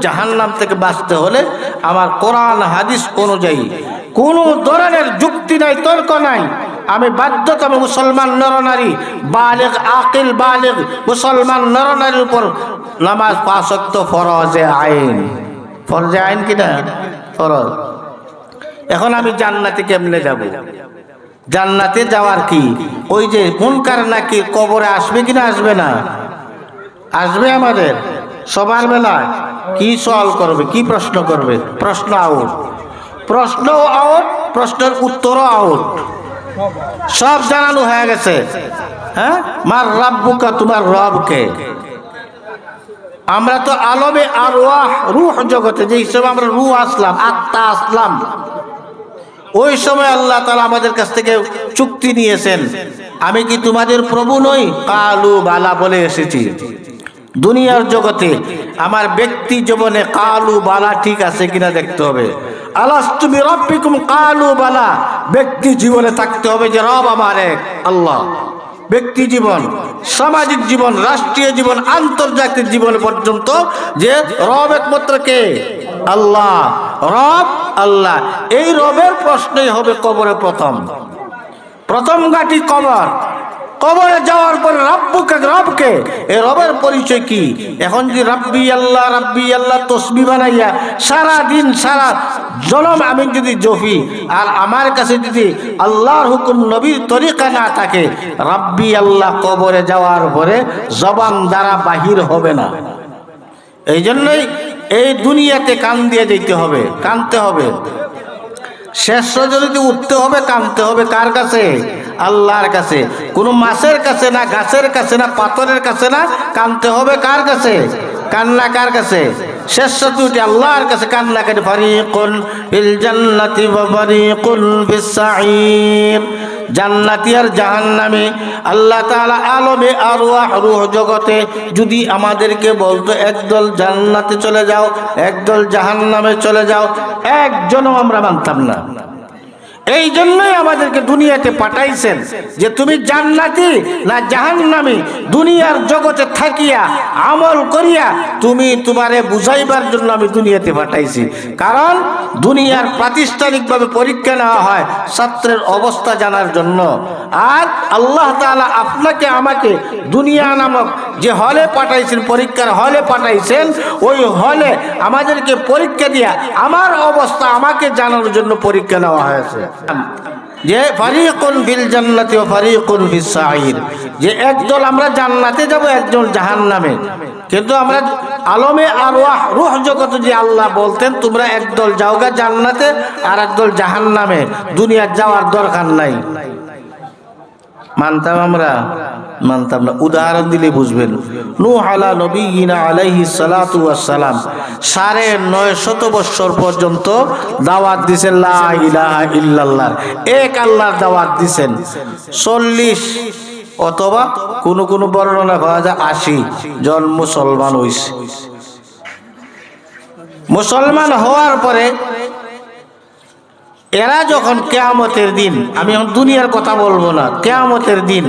জাহান্নাম থেকে বাঁচতে হলে আমার কোরআন, হাদিস অনুযায়ী কোনো ধরনের যুক্তি নাই, তর্ক নাই। আমি বাধ্যতম মুসলমান নরনারী, বালেগ, আকিল, বালেগ, মুসলমান নরনারীর উপর নামাজ পাঁচক্ত ফরজে আইন। ফরজে আইন কিনা? ফরজ। এখন আমি জান্নাতে কেমনে যাব? জান্নাতে যাওয়ার কি? ওই যে মুনকার নাকি কবরে আসবে কিনা আসবে না? আসবে আমাদের। সবার বেলায়। কি সওয়াল করবে? কি প্রশ্ন করবে? প্রশ্ন আউট। প্রশ্ন আউট, প্রশ্নের উত্তরও আউট। সব জানানো হয়ে গেছে। হ্যাঁ? মার রাব্বুকা, তোমার রবকে। আমরা তো আলমে আর রুহ জগতে যে হিসেবে আমরা রুহ আসলাম, আত্মা আসলাম, ওই সময় আল্লাহ তালা আমাদের কাছ থেকে চুক্তি নিয়েছেন। আমি কি তোমাদের প্রভু নই? কালু, বালা বলে এসেছি। দুনিয়ার জগতে আমার ব্যক্তি জীবনে কালু বালা ঠিক আছে কিনা দেখতে হবে। আলাস তুমি রব্বিকুম কালু বালা। ব্যক্তি জীবনে থাকতে হবে যে রব আমার এক, আল্লাহ। ব্যক্তি জীবন, সামাজিক জীবন, রাষ্ট্রীয় জীবন, আন্তর্জাতিক জীবন পর্যন্ত যে রব একমাত্র কে? আল্লাহ। রব আল্লাহ। এই রবের প্রশ্নই হবে কবরে প্রথম। প্রথম গাটি কবর। কবরে যাওয়ার পরে রব্বুকে, রবকে এই রবের পরিচয় কি? এখন যদি রাব্বি আল্লাহ রাব্বি আল্লাহ তসবি বানাইয়া সারা দিন সারা জনম আমি যদি জফি আর আমার কাছে যদি আল্লাহর হুকুম নবীর তরিকা না থাকে, রাব্বি আল্লাহ কবরে যাওয়ার পরে জবান দ্বারা বাহির হবে না। এই জন্যই এই দুনিয়াতে কান দিয়ে যেতে হবে, কানতে হবে। শেষ যদি উঠতে হবে, কানতে হবে। কার কাছে? আল্লাহর কাছে। কোনো মাছের কাছে না, গাছের কাছে না, পাথরের কাছে না, কানতে হবে কার কাছে? কান্না কার কাছে? শেষ উঠে আল্লাহর কাছে কান্না কাটে, ফারিকুন ফিল জান্নাতি ওয়া ফারিকুন ফিস সাঈর। জান্নাতি আর জাহান্নামে, আল্লাহ তাআলা আলমে আরওয়াহ রূহ জগতে, যদি আমাদেরকে বলতো, একদল জান্নাতে চলে যাও, একদল জাহান্নামে চলে যাও, একজনও আমরা মানতাম না। এই জন্যই আমাদেরকে দুনিয়াতে পাঠাইছেন যে তুমি জান্নাতি না জাহান্নামী, দুনিয়ার জগতে থাকিয়া, আমল করিয়া তুমি তোমারে বুঝাইবার জন্য আমি দুনিয়াতে পাঠাইছি। কারণ দুনিয়ার প্রাতিষ্ঠানিকভাবে পরীক্ষা নেওয়া হয় ছাত্রের অবস্থা জানার জন্য। আর আল্লাহ তাআলা আপনাকে আমাকে দুনিয়া নামক যে হলে পাঠাইছেন, পরীক্ষার হলে পাঠাইছেন, ওই হলে আমাদেরকে পরীক্ষা দিয়া আমার অবস্থা আমাকে জানার জন্য পরীক্ষা নেওয়া হয়েছে। যে ফারিকুন বিল জান্নাতি ও ফারিকুন বিল সাহির যে একদল আমরা জান্নাতে যাব, একজন জাহান্নামে। কিন্তু আমরা আলমে আরওয়াহ রুহ জগত যে আল্লাহ বলতেন, তোমরা একদল যাওগা জান্নাতে আর একদল জাহান্নামে। দুনিয়ার যাওয়ার দরকার নাই। মানতাম আমরা। মানতাম না উদাহরণ দিলে বুঝবেন। নূহ আলা নবীনা আলাইহি সালাতু ওয়াসসালাম সাড়ে নয় শত বৎসর পর্যন্ত দাওয়াত দিছেন ইল্লাল্লাহ। এক আল্লাহর দাওয়াত দিছেন। চল্লিশ অথবা কোন কোন বর্ণনা পাওয়া যায় আশি জন মুসলমান হইছে। মুসলমান হওয়ার পরে এরা যখন কেয়ামতের দিন, আমি এখন দুনিয়ার কথা বলব না, কেয়ামতের দিন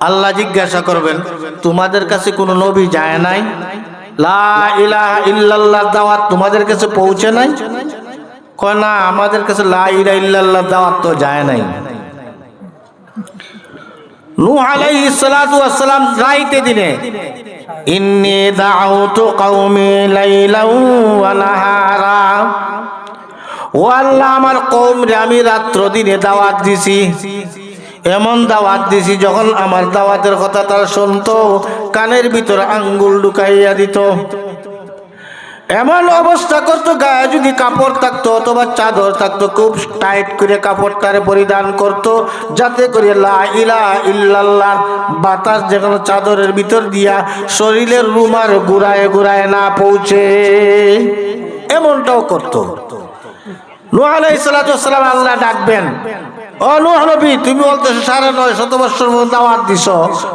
আল্লাহ জিজ্ঞাসা করবেন, তোমাদের কাছে কোনো নবী যায় নাই? দাওয়াত তোমাদের কাছে পৌঁছে নাই? না, আমাদের কাছে লা ইল্লাল্লাহ দাওয়াত তো যায় নাই। দিনে, ইন্নী আমার আমি রাত্র দিনে দাওয়াত দিছি। এমন দাওয়াত দিছি যখন আমার দাওয়াতের কথা তারা শুনত, কানের ভিতর আঙ্গুল ঢুকাইয়া দিত। এমন অবস্থা করতো, গায়ে যদি কাপড় থাকতো অথবা চাদর থাকতো, খুব টাইট করে কাপড় পরিধান করতো, যাতে করে লা ইলা ইল্লাল্লাহ, বাতাস যেন চাদরের ভিতর দিয়া শরীরের রুমার গুড়ায় গুড়ায় না পৌঁছে। এমনটাও করতো। ওয়াস সালাম আল্লাহ ডাকবেন। নূহ তুমি বলতেছো সাড়ে নয় শত বছর দাওয়াত দিছ।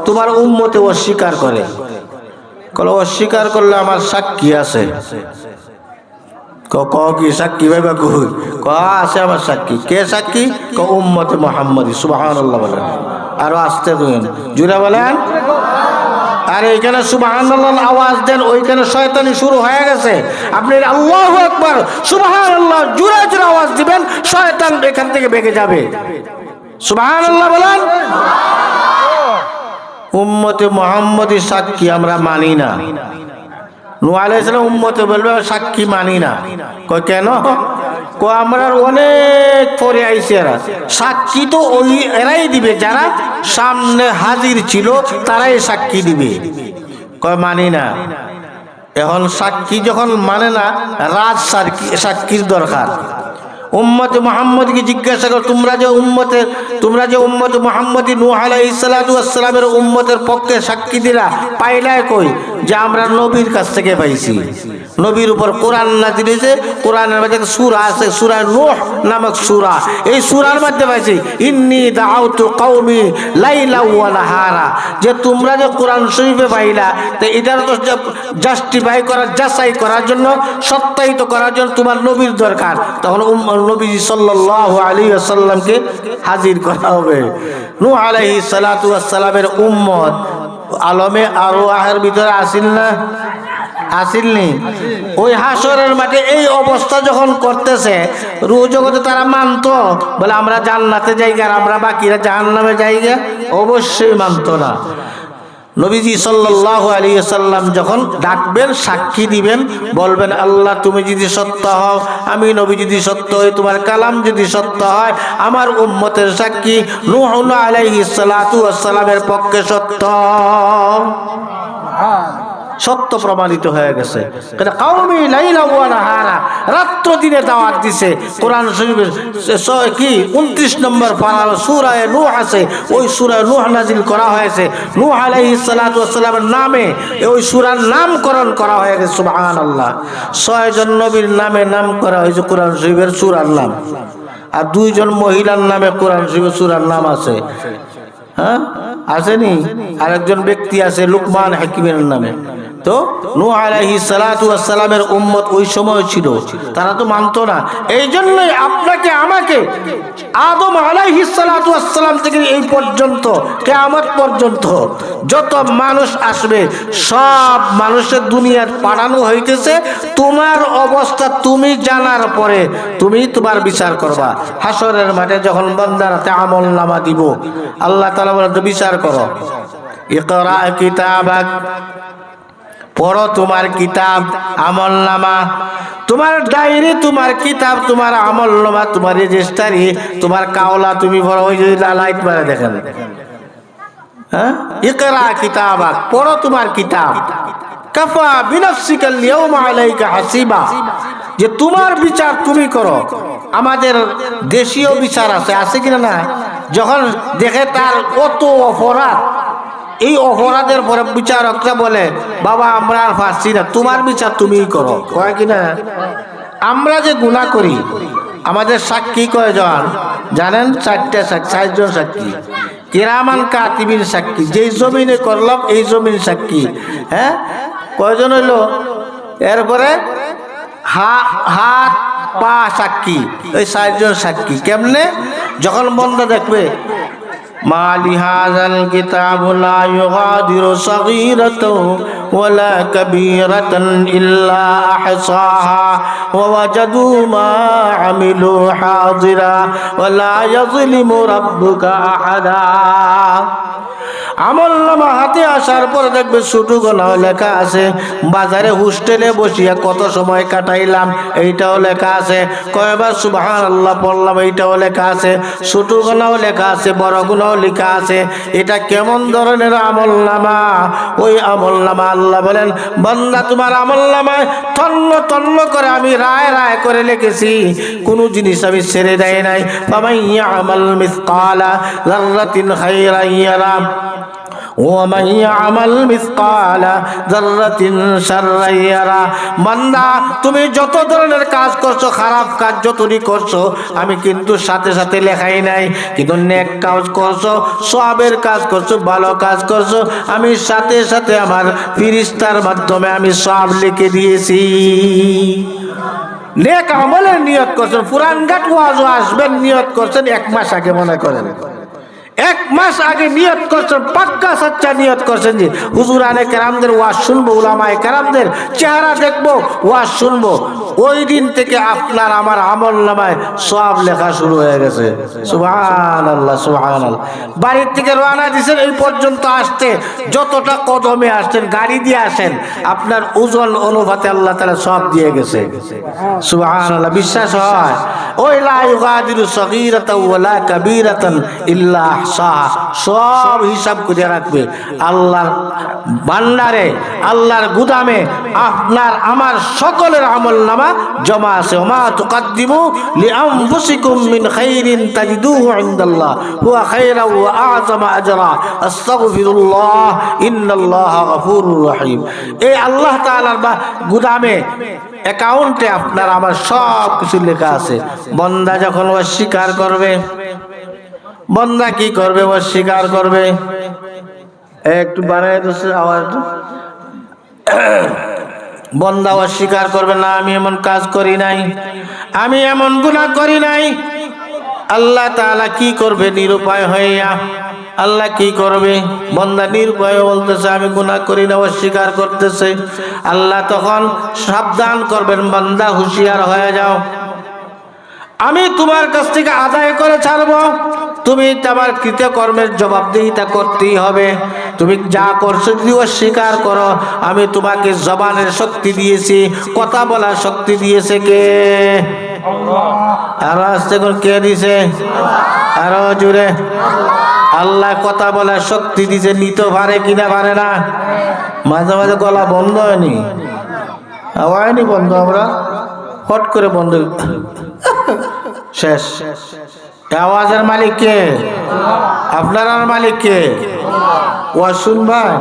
তোমার উম্মতে অস্বীকার করে। অস্বীকার করলে আমার সাক্ষী আছে। ক ক কই? ক আছে কে ক আরও আসতে বলেন। জুড়ে বলেন। আর এইখানে সুবাহান আওয়াজ দেন, ওইখানে শয়তানি শুরু হয়ে গেছে। আপনি আল্লাহ একবার সুবাহান আল্লাহ জুড়ে জুড়ে আওয়াজ দিবেন, শয়তান এখান থেকে বেগে যাবে। সুবাহান আল্লাহ বলেন, উম্মতে মোহাম্মদী সাক্ষী আমরা মানি না। নুয়া আলাইসালাম উম্মতে বলবে সাক্ষী মানি না। কই কেন? কো আমরা অনেক পরে আইছে এরা। সাক্ষী তো ওই এরাই দিবে, যারা সামনে হাজির ছিল তারাই সাক্ষী দিবে। কয়, মানি না। এখন সাক্ষী যখন মানে না, রাজ সাক্ষী সাক্ষীর দরকার। উম্মতে মোহাম্মদকে জিজ্ঞাসা করো, তোমরা যে উম্মতে তোমরা যে উম্মতে মোহাম্মদ নূহ আলাইসালামের উম্মতের পক্ষে সাক্ষী দিলা পাইলায় কই? যে আমরা নবীর কাছ থেকে পাইছি। নবীর উপর কোরআন না হয়েছে কোরআনের মধ্যে সূরা আছে, সূরা নূহ নামক সুরা। এই সূরার মধ্যে পাইছি, ইন্নি দাআউতু কওমি লাইলা নাহারা। যে তোমরা যে কোরআন শরীফে পাইলা, তো এটার তো জাস্টিফাই করার, যাচাই করার জন্য, সত্যায়িত করার জন্য তোমার নবীর দরকার। তখন নবীজি সাল্লাল্লাহু আলাইহি ওয়াসাল্লামকে হাজির করা হবে। নু আলহি সালাতামের উম্মত আলমে আরও আহের ভিতরে আসিল না? আসিলনি। ওই হাসরের মাঠে এই অবস্থা যখন করতেছে রু জগতে তারা মানতো। বলে, আমরা জান্নাতে যাই আর আমরা বাকিরা জাহান্নামে যাইগা অবশ্যই মানত না। নবীজি সাল্লাহ আলী সাল্লাম যখন ডাকবেন, সাক্ষী দিবেন, বলবেন, আল্লাহ, তুমি যদি সত্য হও, আমি নবী যদি সত্য হই, তোমার কালাম যদি সত্য হয়, আমার উম্মতের সাক্ষী নুহন আলাই সালাতু ওয়াস সালামের পক্ষে সত্য। সত্য প্রমাণিত হয়ে গেছে। কাউমি লাইলা রাত্র দিনে দাওয়াত দিছে। কোরআন শরীফের কি? 29 নম্বর পারার সূরা নূহ আছে। ওই সূরা নূহ নাজিল করা হয়েছে। নূহ আলাইহিস সালাতু নামে, ওই সূরার নামকরণ করা হয়ে গেছে, সুবহানাল্লাহ। ছয়জন নবীর নামে নাম করা হয়েছে কোরআন শরীফের সূরার নাম। আর দুইজন মহিলার নামে কোরআন শরীফের সূরার নাম আছে। হ্যাঁ? আসেনি? আরেকজন ব্যক্তি আছে লুকমান হাকিমের নামে। তো নূহ আলাইহিস সালাতু ওয়াস সালামের উম্মত ওই সময় ছিল। তারা তো মানতো না। এই জন্যই আপনাকে, আমাকে আদম আলাইহিস সালাতু ওয়াস সালাম থেকে এই পর্যন্ত, কিয়ামত পর্যন্ত যত মানুষ আসবে, সব মানুষের দুনিয়ার পাঠানো হইতেছে। তোমার অবস্থা তুমি জানার পরে তুমি তোমার বিচার করবা। হাসরের মাঠে যখন বান্দারাতে আমল নামা দিব, আল্লাহ তাআলা বলে বিচার করো। ইকরা কিতাবাক পড়ো তোমার কিতাব আমল নামা তোমার ডায়েরি, তোমার কিতাব, তোমার আমল নামা তোমার রেজিস্টারি, তোমার কাওলা, তুমি পড়ো, ওই যে লাইট মারে দেখেন। হ্যাঁ? কিতাবাক, পড়ো তোমার কিতাব। হাসিবা। যে তোমার বিচার আমাদের দেশীয় বিচার আছে আছে কিনা না যখন দেখে তার কত অপরাধ এই অপরাধের পরে বিচারকরা বলে, বাবা, আমরা আর পারছি না। তোমার বিচার তুমিই করো। কয় কিনা আমরা যে গুণা করি, আমাদের সাক্ষী কয়জন? জানেন, চারটে চারজন সাক্ষী। কিরামান কাতিবিন সাক্ষী, যেই জমিনে করলাম, এই জমিন সাক্ষী। হ্যাঁ? কয়জন হইল? এরপরে হা- হাত, পা সাক্ষী ওই চারজন সাক্ষী। কেমনে? যখন বন্ধ দেখবে ما لهذا الكتاب لا يغادر صغيرة ولا كبيرة إلا أحصاها ووجدوا ما عملوا حاضرا ولا يظلم ربك أحدا. আমল নামা হাতে আসার পর দেখবে ছোট গোনাও লেখা আছে। বাজারে হোস্টেলে বসিয়া কত সময় কাটাইলাম, এইটাও লেখা আছে। কয়বার সুবহান আল্লাহ পড়লাম, এইটাও লেখা আছে। ছোট গোনাও লেখা আছে, বড় গুণাও লেখা আছে। এটা কেমন ধরনের আমল নামা? ওই আমল নামা আল্লাহ বলেন, বন্দা, তোমার আমল তন্ন তন্ন করে আমি রায় রায় করে লিখেছি। কোন জিনিস আমি ছেড়ে দেয় নাই। ফামাইয়া আমাল মিসকালা যাররাতিন খাইরান ইয়ারা। ومن يعمل مثقال ذرة شرا يرى বান্দা তুমি যত ধরনের কাজ করছো খারাপ কাজ যতই করছো আমি কিন্তু সাথে সাথে লেখাই নাই কিন্তু নেক কাজ করছো সবের কাজ করছো ভালো কাজ করছো আমি সাথে সাথে আমার ফিরিস্তার মাধ্যমে আমি সব লিখে দিয়েছি নেক আমলের নিয়ত করছেন পুরান ঘাট ওয়াজও আসবেন নিয়ত করছেন এক মাস আগে মনে করেন এক মাস আগে নিয়ত করছেন, পাক্কা সাচ্চা নিয়ত করছেন যে হুজুর আনে কেরামদের ওয়াজ শুনব, উলামায়ে কেরামদের চেহারা দেখব, ওয়াজ শুনব। ওই দিন থেকে আপনার আমার আমল নামায় সব লেখা শুরু হয়ে গেছে। সুবহান আল্লাহ সুবহান আল্লাহ বাড়ির থেকে রওনা দিয়েছেন, এই পর্যন্ত আসতে যতটা কদমে আসছেন, গাড়ি দিয়ে আসেন, আপনার ওজন অনুপাতে আল্লাহ তাআলা সব দিয়ে গেছে। আল্লাহ বিশ্বাস হয়। ওই লা ইউগাদিরু সগীরাতাও ওয়ালা কাবীরাতান ইল্লা আহসাহা সব হিসাব করে রাখবে। আল্লাহর ভান্ডারে আল্লাহর গুদামে আপনার, আমার সকলের আমল নামা জমা আছে। ওমা তুকাদ্দিমু লিআনফুসিকুম মিন খাইরিন তাজিদুহু ইনদাল্লাহ। হুয়া খায়রাও ওয়া আ'যামা আজরা। আস্তাগফিরুল্লাহ, ইন্নাল্লাহা গফুরুর রহিম। এই আল্লাহ তাআলার গুদামে, অ্যাকাউন্টে আপনার আমার সব কিছু লেখা আছে। বন্দা যখন অস্বীকার করবে বন্দা কি করবে অস্বীকার করবে? একটু বাড়াই দিচ্ছে আওয়াজ। বন্দা অস্বীকার করবে, না, আমি এমন কাজ করি নাই। আমি এমন গুনাহ করি নাই। আল্লাহ তাআলা কি করবে, নিরুপায় হইয়া? আল্লাহ কি করবে? বন্দা নিরুপায় বলতেছে, আমি গুনাহ করি না অস্বীকার করতেছে। আল্লাহ তখন সাবধান করবেন, বান্দা হুঁশিয়ার হয়ে যাও। আমি তোমার কাছ থেকে আদায় করে ছাড়বো। তুমি তোমার কৃতকর্মের জবাবদিহিতা করতেই হবে। তুমি যা করছ যদি অস্বীকার করো। আমি তোমাকে জবানের শক্তি দিয়েছি। কথা বলার শক্তি দিয়েছে কে? আরও আসতে করে কে দিছে? আরও জুড়ে আল্লাহ কথা বলার শক্তি দিছে নিতে পারে কিনা পারে না। মাঝে মাঝে গলা বন্ধ হয়নি। হয়নি বন্ধ আমরা? হট করে বন্ধ। শেষ। এ আওয়াজের মালিক কে? আপনার মালিক কে ওয়াজ শুনবেন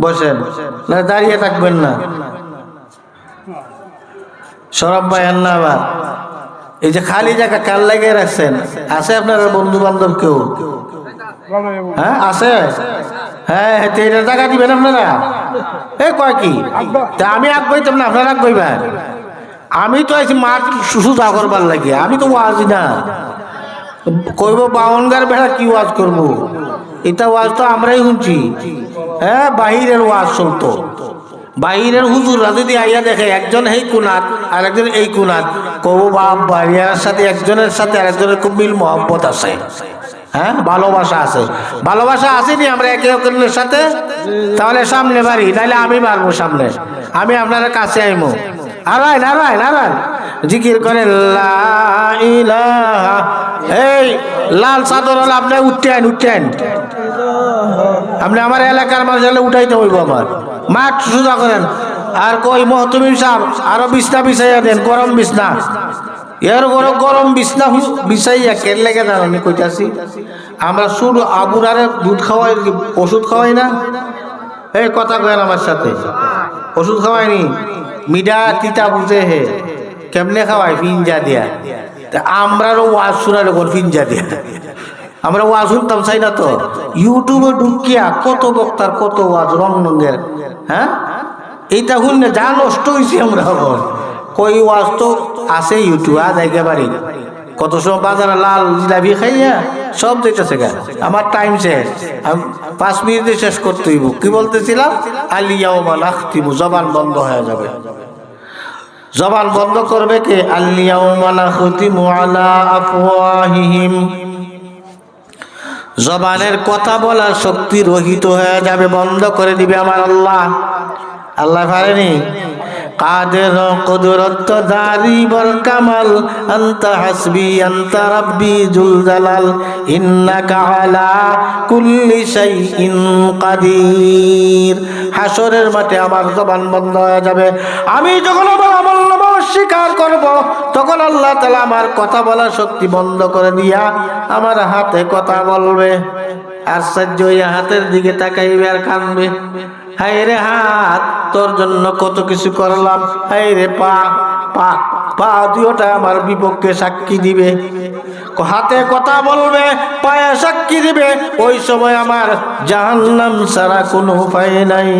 বসেন। না, দাঁড়িয়ে থাকবেন না। সরব ভাই আবার। এই যে খালি জায়গা কাল লাগিয়ে রাখছেন? আছে আপনার বন্ধু বান্ধব কেউ? হ্যাঁ আছে? হ্যাঁ এটা জায়গা দিবেন আপনারা? এ, কয় কি? তা আমি আগ না, আপনারা আগ আমি তো আছি মাঠ সুদা করবার লাগে আমি তো ওয়াজ না। কইব বাউনগার বেড়া কি ওয়াজ করব? এটা ওয়াজ তো আমরাই শুনছি। হ্যাঁ বাহিরের ওয়াজ চলতো বাহিরের হুজুররা যদি আইয়া দেখে একজন এই কুনাত আর একজন এই কুনাত কবু বাপ বাড়িয়ার সাথে একজনের সাথে আরেকজনের খুব মিল মহব্বত আছে। হ্যাঁ ভালোবাসা আছে। ভালোবাসা আসেনি আমরা একে অপরের সাথে? তাহলে সামনে বাড়ি নাহলে আমি মারবো সামনে। আমি আপনার কাছে আইমো। নারায়ণ নারায়ণ নারায়ণ। জিকির করে লা ইলাহা এই, লাল চাদর হলে আপনি উঠতেন উঠতেন। আপনি আমার এলাকার মানুষ হলে উঠাইতে হইব আমার। মাঠ সোজা করেন। আর কই, মহতমিম সাহেব, আরও বিছনা বিছাইয়া দেন, গরম বিছনা। এর গরম গরম বিছনা বিছাইয়া কেন লেগে না আমি কইতাছি, আমরা শুধু আবুরারে দুধ খাওয়াই, ওষুধ খাওয়াই না? এই, কথা কয়েন আমার সাথে। ওষুধ খাওয়াইনি। মিডা তিতা বুঝে হে। কেমনে খাওয়াই? ফিনজা দিয়া। তা আমরারও ওয়াজ শোনার ওপর ফিনজা দিয়া। আমরা ওয়াজ শুনতাম, চাই না তো? ইউটিউবে ঢুকিয়া কত বক্তার কত ওয়াজ রং রঙের হ্যাঁ? এইটা শুনলে যা নষ্ট হয়েছি আমরা এখন। কই ওয়াজ তো আছে ইউটিউবে, আজ একেবারে। কত সময় বাজারে লাল জিলাপি খাইয়া সব যেতেছে গা। আমার টাইম শেষ। আমি পাঁচ মিনিটে শেষ করতে হইব। কি বলতেছিলাম? আলিয়াও মালাখতিমু জবান বন্ধ হয়ে যাবে। জবান বন্ধ করবে কে? আলিয়াও মালাখতিমু আলা আফওয়াহিহিম। জবানের কথা বলার শক্তি রহিত হয়ে যাবে, বন্ধ করে দিবে আমার আল্লাহ। আল্লাহ পারেনি? কাদের কুদরত দারি বল কামাল আন্তা হাসবি, আন্তা রাব্বি জুল জালাল ইন্নাকা আলা কুল্লি শাইইন কাদির। হাসরের মাঠে আমার জবান বন্ধ হয়ে যাবে। আমি যখন আমার আমল নামা অস্বীকার করব, তখন আল্লাহ তালা আমার কথা বলার শক্তি বন্ধ করে দিয়া আমার হাতে কথা বলবে। আশ্চর্য হইয়া হাতের দিকে তাকাইবে আর কানবে। হাই রে হাত, তোর জন্য কত কিছু করলাম। হাই রে পা পা পা দুটা আমার বিপক্ষে সাক্ষী দিবে। হাতে কথা বলবে, পায়ে সাক্ষী দিবে। ওই সময় আমার জাহান্নাম সারা কোনো উপায় নাই।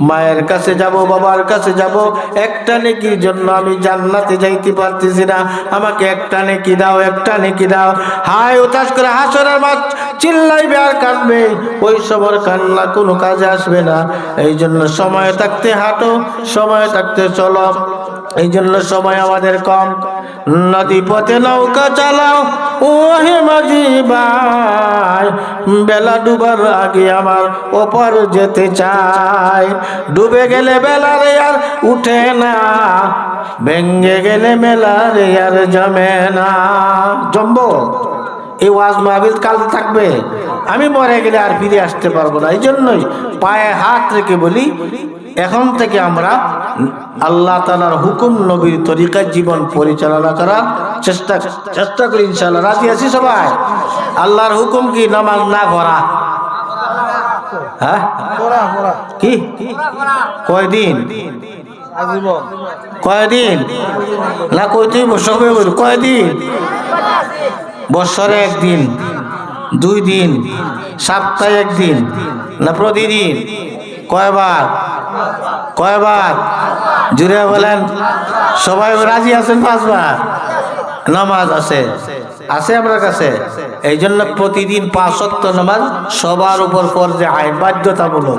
মায়ের কাছে যাব, বাবার কাছে যাব। একটা নেকির জন্য আমি জান্নাতে যাইতে পারতেছি না। আমাকে একটা নেকি দাও, একটা নেকি দাও। হায় উতাস করে হাসরের মাঠ চিল্লাইবে আর কাঁদবে। ওই সময় কান্না কোনো কাজে আসবে না। এই জন্য সময় থাকতে হাঁটো, সময় থাকতে চলো। এই জন্য সময় আমাদের কম। নদী পথে নৌকা চালাও ও হে মাঝি ভাই। বেলা ডুবার আগে আমার ওপর যেতে চাই। ডুবে গেলে বেলা রে আর উঠে না। ভেঙ্গে গেলে মেলা রে আর জমে না। জমবো। এই ওয়াজ মাহবিল কাল থাকবে। আমি মরে গেলে আর ফিরে আসতে পারব না। এই জন্যই পায়ে হাত রেখে বলি, এখন থেকে আমরা আল্লাহ তালার হুকুম নবীর তরিকায় জীবন পরিচালনা করার চেষ্টা চেষ্টা করি ইনশাল্লাহ রাজি আছি সবাই? আল্লাহর হুকুম কি? নামাজ না করা হ্যাঁ? কি? কয়দিন? কয়দিন? না তুই সবে কয়দিন? বছরে একদিন, দুই দিন, সপ্তাহে একদিন, না প্রতিদিন? কয়বার? কয়বার? জুড়ে বলেন, সবাই রাজি আছেন পাঁচবার। নামাজ আছে। আছে আপনার কাছে? এই জন্য প্রতিদিন পাঁচ সত্য নামাজ সবার উপর ফরজে আইন, বাধ্যতামূলক।